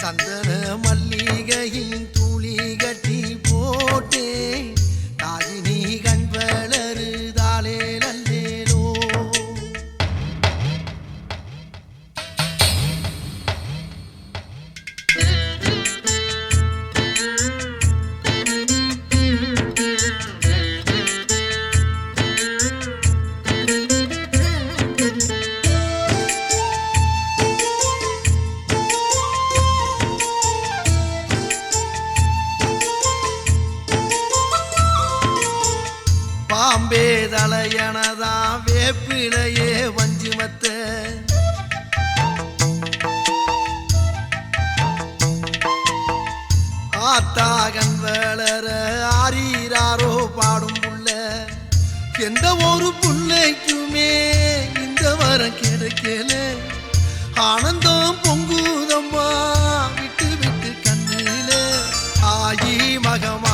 சந்தன மல்லிகையின் பாம்பே தலையனதான் வேப்பிலையே வஞ்சிமத்தை. ஆத்தாகன் வேளர ஆறீராரோ பாடும் புள்ள. எந்த ஒரு புள்ளைக்குமே இந்த வரம் கிடைக்கல. ஆனந்தம் பொங்குதம்மா விட்டு விட்டு கண்ணில. ஆயி மகமா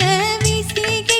நிலவிசிகி